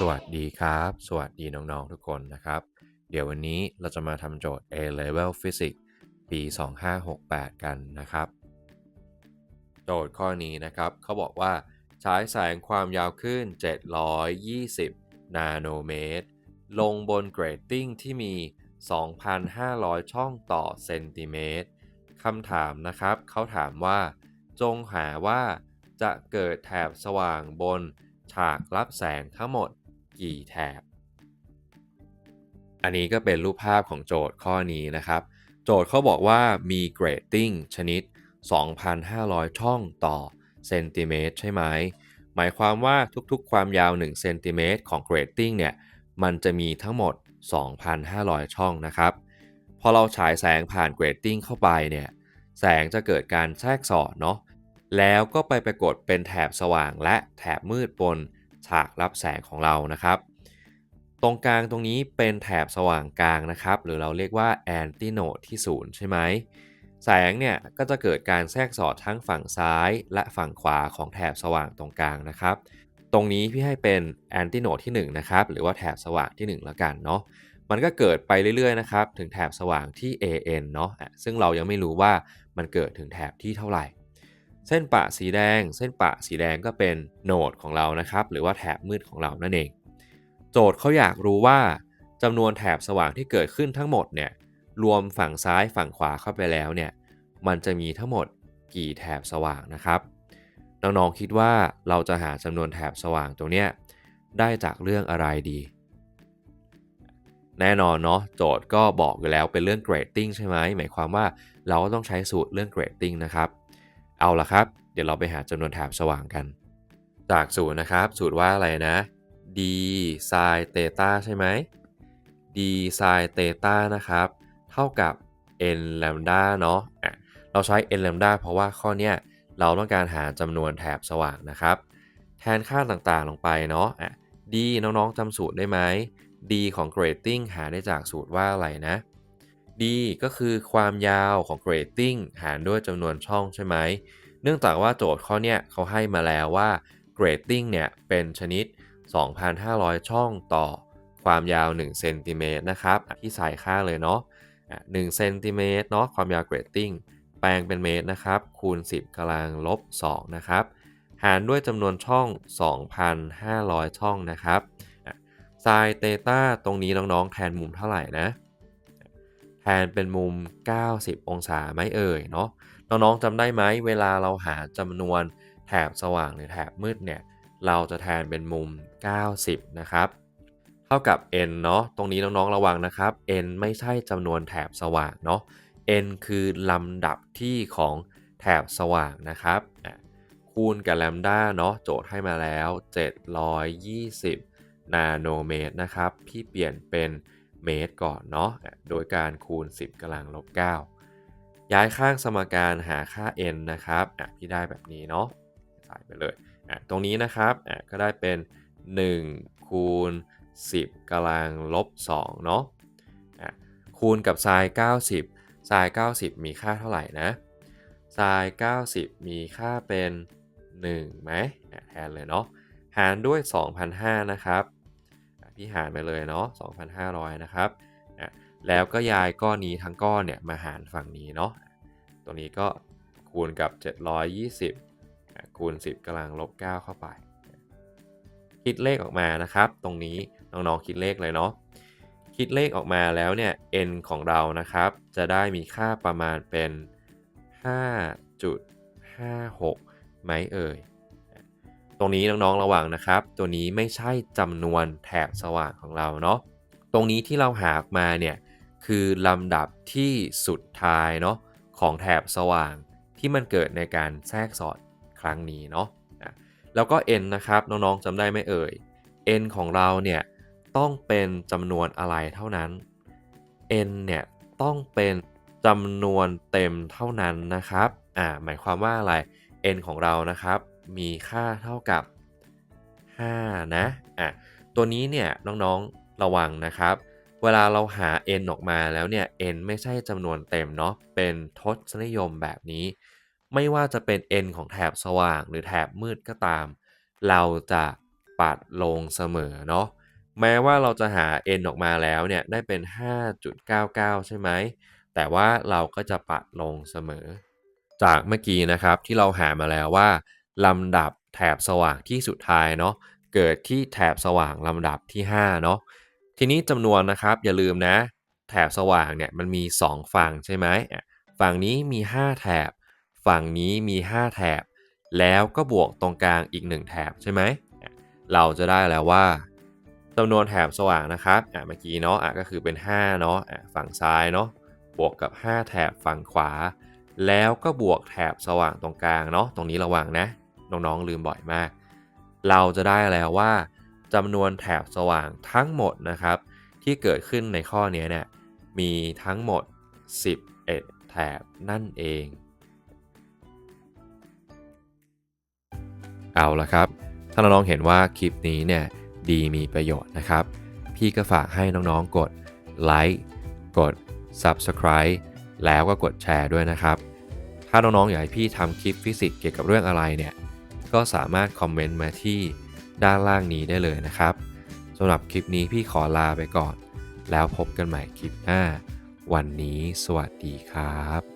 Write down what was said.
สวัสดีครับ สวัสดีน้องๆทุกคนนะครับ เดี๋ยววันนี้เราจะมาทำโจทย์ A Level Physics ปี 2568 กันนะครับ โจทย์ข้อนี้นะครับเขาบอกว่าใช้แสงความยาวคลื่น720 นาโนเมตร ลงบนเกรดติ้งที่มี 2,500 ช่องต่อเซนติเมตรคำถามนะครับเขาถามว่า จงหาว่าจะเกิดแถบสว่างบนฉากรับแสงทั้งหมด กี่แถบ อันนี้ก็เป็นรูปภาพของโจทย์ข้อนี้นะครับ โจทย์เขาบอกว่ามีเกรดติ้งชนิด 2,500 ช่องต่อเซนติเมตรใช่ไหม หมายความว่าทุกๆ ความยาว1เซนติเมตรของเกรดติ้งเนี่ย มันจะมีทั้งหมด 2,500 ช่องนะครับ พอเราฉายแสงผ่านเกรดติ้งเข้าไปเนี่ย แสงจะเกิดการแทรกสอดเนาะ แล้วก็ไปปรากฏเป็นแถบสว่างและแถบมืดบน ฉากรับแสงของเรานะครับ ตรงกลางตรงนี้เป็นแถบสว่างกลางนะครับ หรือเราเรียกว่าแอนติโนดที่ศูนย์ใช่ไหมแสงเนี่ยก็จะเกิดการแทรกสอดทั้งฝั่งซ้ายและฝั่งขวาของแถบสว่างตรงกลางนะครับ ตรงนี้พี่ให้เป็นแอนติโนดที่1นะครับหรือว่าแถบสว่างที่ 1 แล้วกันเนาะมันก็เกิดไปเรื่อยๆนะครับถึงแถบสว่างที่ AN เนาะะซึ่งเรายังไม่รู้ว่ามันเกิดถึงแถบที่เท่าไหร่ เส้นปะสีแดง เส้นปะสีแดงก็เป็นโหนดของเรานะครับ หรือว่าแถบมืดของเรานั่นเอง โจทย์เขาอยากรู้ว่าจำนวนแถบสว่างที่เกิดขึ้นทั้งหมดเนี่ยรวมฝั่งซ้ายฝั่งขวาเข้าไปแล้วเนี่ยมันจะมีทั้งหมดกี่แถบสว่างนะครับ น้องๆคิดว่าเราจะหาจำนวนแถบสว่างตรงเนี้ยได้จากเรื่องอะไรดี แน่นอนเนาะโจทย์ก็บอกอยู่แล้วเป็นเรื่อง grading ใช่ไหมหมายความว่าเราก็ต้องใช้สูตรเรื่อง grading นะครับ เอาละครับ เดี๋ยวเราไปหาจำนวนแถบสว่างกัน จากสูตรนะครับ สูตรว่าอะไรนะ d sin theta ใช่ไหม d sin theta นะครับ เท่ากับ n lambda เนาะะเราใช้ n lambda เพราะว่าข้อเนี้ยเราต้องการหาจำนวนแถบสว่างนะครับ แทนค่าต่างๆลงไปเนาะะ d น้องๆจำสูตรได้ไหม d ของ grading หาได้จากสูตรว่าอะไรนะ d ก็คือความยาวของ grading หารด้วยจำนวนช่องใช่ไหม เนื่องจากว่าโจทย์ข้อเนี้ยเขาให้มาแล้วว่า grading เนี่ยเป็นชนิด 2,500 ช่องต่อความยาว1เซนติเมตรนะครับที่ใส่ค่าเลยเนาะ1เซนติเมตรเนาะความยาว grading แปลงเป็นเมตรนะครับ คูณ 10กำลังลบ2นะครับ หารด้วยจำนวนช่อง 2,500 ช่องนะครับไซน์เตต้าตรงนี้น้องๆ แทนมุมเท่าไหร่นะ แทนเป็นมุม 90 องศาไหมเอ่ยเนาะน้องๆจำได้ไหมเวลาเราหาจำนวนแถบสว่างหรือแถบมืดเนี่ยเราจะแทนเป็นมุม 90 นะครับเท่ากับ n เนาะตรงนี้น้องๆระวังนะครับ n ไม่ใช่จำนวนแถบสว่างเนาะ n คือลำดับที่ของแถบสว่างนะครับคูณกับแลมด้าเนาะโจทย์ให้มาแล้ว 720 นาโนเมตรนะครับ พี่เปลี่ยนเป็น เมตรก่อนเนาะโดยการคูณ 10กำลังลบ 9 ย้ายข้างสมการหาค่า n นะครับพี่ได้แบบนี้เนาะใส่ไปเลยตรงนี้นะครับก็ได้เป็น 1 คูณ 10กำลังลบ2เนาะคูณกับไซน์90ไซน์90 มีค่าเท่าไหร่นะไซน์90 มีค่าเป็น1ไหมแทนเลยเนาะหารด้วย 2,500นะครับ พี่หารไปเลยเนาะ2,500 นะครับแล้วก็ย้ายก้อนนี้ทั้งก้อนเนี่ยมาหารฝั่งนี้เนาะตรงนี้ก็คูณกับ 720 คูณ 10กำลังลบ 9 เข้าไป คิดเลขออกมานะครับ ตรงนี้น้องๆคิดเลขเลยเนาะคิดเลขออกมาแล้วเนี่ย n ของเรานะครับ จะได้มีค่าประมาณเป็น 5.56 ไหมเอ่ย ตรงนี้น้องๆระวังนะครับ ตัวนี้ไม่ใช่จำนวนแถบสว่างของเราเนาะตรงนี้ที่เราหาออกมาเนี่ยคือลำดับที่สุดท้ายเนาะของแถบสว่างที่มันเกิดในการแทรกสอดครั้งนี้เนาะแล้วก็ n นะครับน้องๆจำได้ไหมเอ่ย n ของเราเนี่ยต้องเป็นจำนวนอะไรเท่านั้น n เนี่ยต้องเป็นจำนวนเต็มเท่านั้นนะครับอ่าหมายความว่าอะไร n ของเรานะครับ มีค่าเท่ากับ 5 นะอะตัวนี้เนี่ยน้องๆระวังนะครับ เวลาเราหา n ออกมาแล้วเนี่ย n ไม่ใช่จำนวนเต็มเนาะเป็นทศนิยมแบบนี้ ไม่ว่าจะเป็น n ของแถบสว่างหรือแถบมืดก็ตาม เราจะปัดลงเสมอเนาะแม้ว่าเราจะหา n ออกมาแล้วเนี่ยได้เป็น 5.99 ใช่ไหม แต่ว่าเราก็จะปัดลงเสมอ จากเมื่อกี้นะครับที่เราหามาแล้วว่า ลำดับแถบสว่างที่สุดท้ายเนาะเกิดที่แถบสว่างลำดับที่5เนาะทีนี้จำนวนนะครับอย่าลืมนะ แถบสว่างเนี่ยมันมี 2 ฝั่งใช่ไหมฝั่งนี้มี 5 แถบ ฝั่งนี้มี 5 แถบ แล้วก็บวกตรงกลางอีก 1 แถบใช่ไหมเราจะได้แล้วว่าจำนวนแถบสว่างนะครับอะเมื่อกี้เนาะอะก็คือเป็น5เนาะอะฝั่งซ้ายเนาะบวกกับ 5 แถบฝั่งขวา แล้วก็บวกแถบสว่างตรงกลางเนาะตรงนี้ระวังนะ น้องๆลืมบ่อยมาก เราจะได้แล้วว่าจำนวนแถบสว่างทั้งหมดนะครับ ที่เกิดขึ้นในข้อนี้เนี่ยมีทั้งหมด 11 แถบนั่นเอง เอาละครับ ถ้าน้องๆเห็นว่าคลิปนี้เนี่ยดีมีประโยชน์นะครับ พี่ก็ฝากให้น้องๆกดไลค์กด Subscribe แล้วก็กดแชร์ด้วยนะครับ ถ้าน้องๆอยากให้พี่ทำคลิปฟิสิกส์เกี่ยวกับเรื่องอะไรเนี่ย ก็สามารถคอมเมนต์มาที่ด้านล่างนี้ได้เลยนะครับสำหรับคลิปนี้พี่ขอลาไปก่อน แล้วพบกันใหม่คลิปหน้า วันนี้สวัสดีครับ